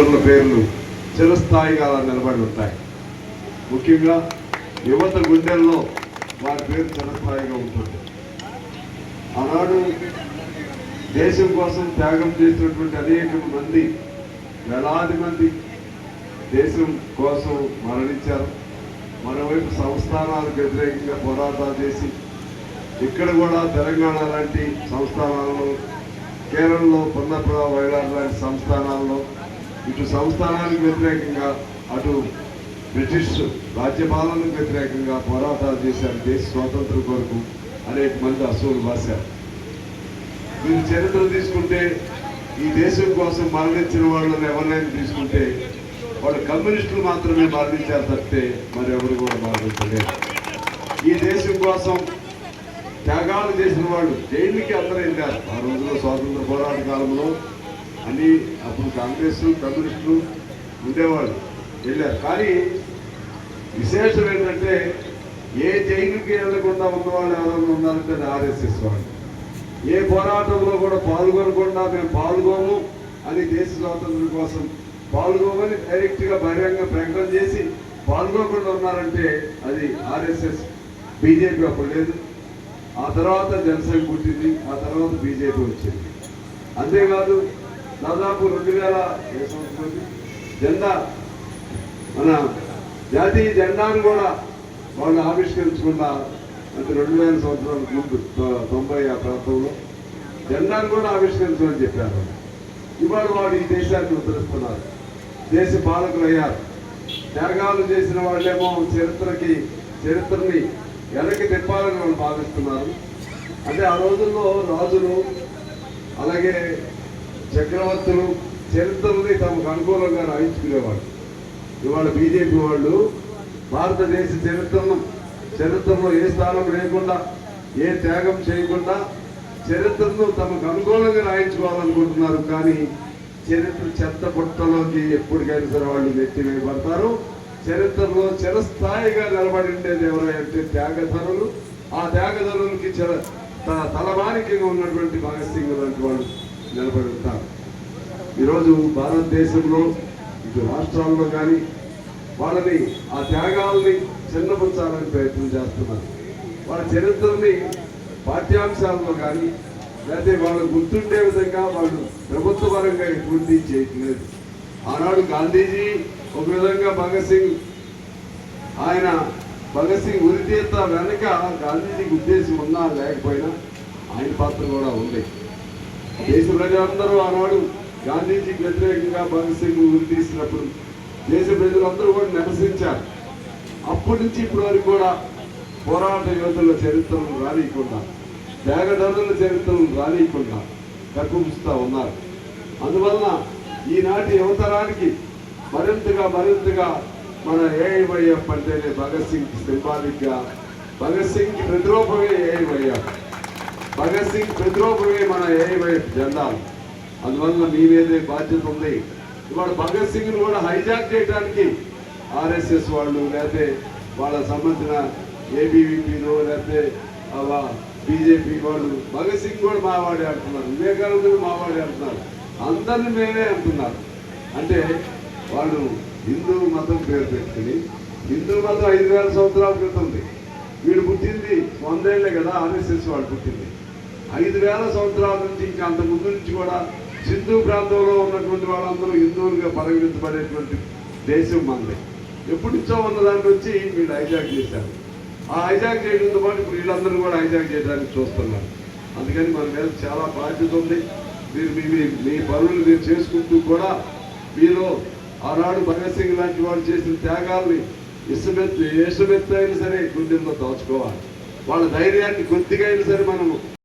పేర్లు చిరస్థాయిగా అలా నిలబడి ఉంటాయి. ముఖ్యంగా యువత గుండెల్లో వారి పేరు చిరస్థాయిగా ఉంటుంది. ఆనాడు దేశం కోసం త్యాగం చేసినటువంటి అనేక మంది వేలాది మంది దేశం కోసం మరణించారు. మరోవైపు సంస్థానాలకు వ్యతిరేకంగా పోరాటాలు చేసి ఇక్కడ కూడా తెలంగాణ లాంటి సంస్థానాల్లో కేరళలో పొన్నపుర వైరాడ్ లాంటి సంస్థానాల్లో ఇటు సంస్థానానికి వ్యతిరేకంగా అటు బ్రిటిష్ రాజ్యపాలనకు వ్యతిరేకంగా పోరాటాలు చేశారు. దేశ స్వాతంత్రం కొరకు అనేక మంది అసూలు రాశారు మీరు చరిత్ర తీసుకుంటే ఈ దేశం కోసం మరణించిన వాళ్ళని ఎవరినైనా తీసుకుంటే వాళ్ళు కమ్యూనిస్టులు మాత్రమే మరణించారు తప్పితే మరెవరు కూడా మరణించలేదు ఈ దేశం కోసం త్యాగాలు చేసిన వాళ్ళు జైలుకి అందరూ వెళ్ళారు. ఆ రోజుల్లో స్వాతంత్ర పోరాట కాలంలో అని అప్పుడు కాంగ్రెస్ కమ్యూనిస్టులు ఉండేవాళ్ళు వెళ్ళారు. కానీ విశేషం ఏంటంటే ఏ జైలుకి వెళ్ళకుండా ఉన్నవాళ్ళు ఎవరైనా ఉన్నారంటే ఆర్ఎస్ఎస్ వాళ్ళు. ఏ పోరాటంలో కూడా పాల్గొనకుండా మేము పాల్గొము అని దేశ స్వాతంత్రం కోసం పాల్గొమని డైరెక్ట్గా బహిరంగ ప్రకటన చేసి పాల్గొకుండా ఉన్నారంటే అది ఆర్ఎస్ఎస్ బీజేపీ అప్పుడు లేదు. ఆ తర్వాత జనసేన పుట్టింది ఆ తర్వాత బీజేపీ వచ్చింది. అంతేకాదు దాదాపు రెండు వేల జెండా. మన జాతీయ జెండాను కూడా వాళ్ళు ఆవిష్కరించకుండా అంటే రెండు వేల సంవత్సరాల ముందు తొంభై ఆ ప్రాంతంలో. జెండాను కూడా ఆవిష్కరించమని చెప్పారు. ఇవాళ వాడు ఈ దేశాన్ని ఉద్ధరిస్తున్నారు. దేశ పాలకులు అయ్యారు. త్యాగాలు చేసిన వాళ్ళేమో చరిత్రకి చరిత్రని వెనక్కి తిప్పాలని వాళ్ళు భావిస్తున్నారు. అంటే ఆ రోజుల్లో రాజులు అలాగే చక్రవర్తులు చరిత్రని తమకు అనుకూలంగా రాయించుకునేవాళ్ళు. ఇవాళ బీజేపీ వాళ్ళు భారతదేశ చరిత్రను చరిత్రలో ఏ స్థానం లేకుండా ఏ త్యాగం చేయకుండా చరిత్రను తమకు అనుకూలంగా రాయించుకోవాలనుకుంటున్నారు. కానీ చరిత్ర చెత్త పుట్టలోకి ఎప్పటికైనా సరే వాళ్ళు నెట్టివేయబడతారు చరిత్రలో చిరస్థాయిగా నిలబడి ఉండేది ఎవరంటే త్యాగధరులు ఆ త్యాగధరులకి చిర తన తలమానికంగా ఉన్నటువంటి భగత్ సింగ్ లాంటి వాళ్ళు నిలబడి ఉంటారు ఈరోజు భారతదేశంలో ఇటు రాష్ట్రాల్లో కానీ వాళ్ళని ఆ త్యాగాల్ని చిన్నపుంచాలని ప్రయత్నం చేస్తున్నారు. వాళ్ళ చరిత్రని పాఠ్యాంశాల్లో కానీ లేకపోతే వాళ్ళు గుర్తుండే విధంగా వాళ్ళు ప్రభుత్వ పరంగా ఎటువంటి చేయట్లేదు. ఆనాడు గాంధీజీ ఒక విధంగా భగత్ సింగ్ ఆయన భగత్ సింగ్ ఉరితీత వెనక గాంధీజీకి ఉద్దేశం ఉన్నా లేకపోయినా ఆయన పాత్ర కూడా ఉంది. దేశ ప్రజలందరూ ఆనాడు గాంధీజీకి వ్యతిరేకంగా భగత్ సింగ్ ఉరి తీసినప్పుడు దేశ ప్రజలందరూ కూడా నిరసించారు. అప్పటి నుంచి ఇప్పటి వరకు కూడా పోరాట యోధుల చరిత్రను రానియకుండా త్యాగదారుల చరిత్రను రానియకుండా కక్కుపుస్తూ ఉన్నారు. అందువలన ఈనాటి యువతరానికి మరింతగా మరింతగా మన ఏఐవైఎఫ్ అంటేనే భగత్ సింగ్ సింబాలిక్గా భగత్ సింగ్ ప్రతిరూపమే ఏఐవైఎఫ్. భగత్ సింగ్ ప్రతిరూపమే మన ఏఐ జెండాలు. అందువల్ల మీ మీదే బాధ్యత ఉంది. ఇవాళ భగత్ సింగ్ కూడా హైజాక్ చేయడానికి ఆర్ఎస్ఎస్ వాళ్ళు లేకపోతే వాళ్ళ సంబంధించిన ఏబీవీపీలో లేకపోతే బీజేపీ వాళ్ళు భగత్ సింగ్ కూడా మావాడే అంటున్నారు. వివేకానందుడు మావాడే అంటున్నారు. అందరిని మేమే అంటున్నారు. అంటే వాళ్ళు హిందూ మతం పేరు పెట్టుకుని హిందూ మతం ఐదు వేల సంవత్సరాల క్రితం ఉంది. వీడు పుట్టింది వందేళ్ళే కదా ఆర్ఎస్ఎస్ వాళ్ళు పుట్టింది. ఐదు వేల సంవత్సరాల నుంచి ఇంకా అంత ముందు నుంచి కూడా సింధు ప్రాంతంలో ఉన్నటువంటి వాళ్ళందరూ హిందువులుగా పరిగణించబడేటువంటి దేశం మనది. ఎప్పటి నుంచో ఉన్న దాని నుంచి వీళ్ళు హైజాక్ చేశారు. ఆ హైజాక్ చేయడంతో పాటు ఇప్పుడు వీళ్ళందరూ కూడా హైజాక్ చేయడానికి చూస్తున్నారు. అందుకని మన మీద చాలా బాధ్యత ఉంది. మీరు మీ మీ- పనులు మీరు చేసుకుంటూ కూడా మీరు ఆనాడు భగత్ సింగ్ లాంటి వాడు చేసిన త్యాగాల్ని ఇసుమెత్తు ఇసుమెత్తు అయినా సరే గుండెల్లో దాచుకోవాలి. వాళ్ళ ధైర్యాన్ని కొద్దిగా అయినా సరే మనము